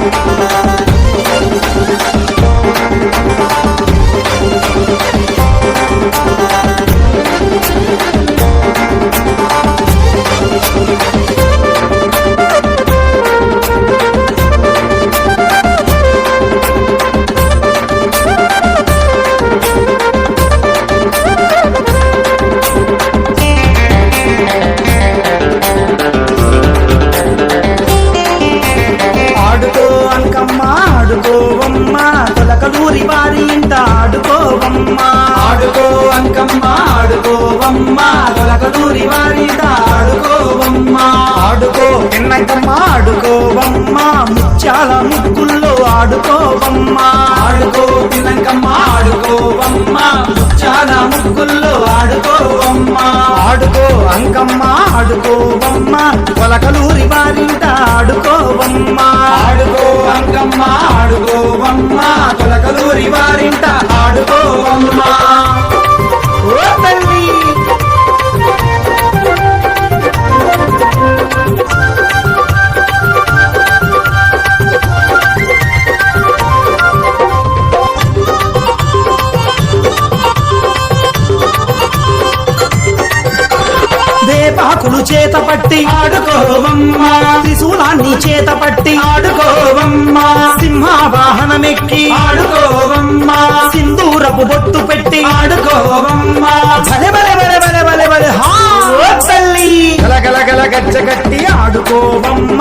ఆడుకో తొలకలూరి వారి ఇంట ఆడుకోవమ్మ. ఆడుకో అంకమ్మ ఆడుకోవమ్మ తొలకలూరి వారి ఆడుకోవమ్మ. ఆడుకో ఎన్నకమ్మ ఆడుకోవమ్మ. ముత్యాల ముగ్గుల్లో ఆడుకోవమ్మ. ఆడుకో పిన్నకమ్మ ఆడుకోవమ్మ. ముత్యాల ముగ్గుల్లో ఆడుకోవమ్మ. ఆడుకో అంకమ్మ ఆడుకోవమ్మ. పొలకలూరి వారింట వేపాకులు చేత పట్టి ఆడుకోవమ్మ. త్రిశూలాన్ని చేత పట్టి ఆడుకోవమ్మ. సింహావాహనమెక్కి ఆడుకోవమ్మ. సింధూరపు బొట్టు పెట్టి ఆడుకోవమ్మ. భలే భలే భలే భలే భలే భలే. హా తల్లి. గల గల గల గజ్జ కట్టి ఆడుకోవమ్మ.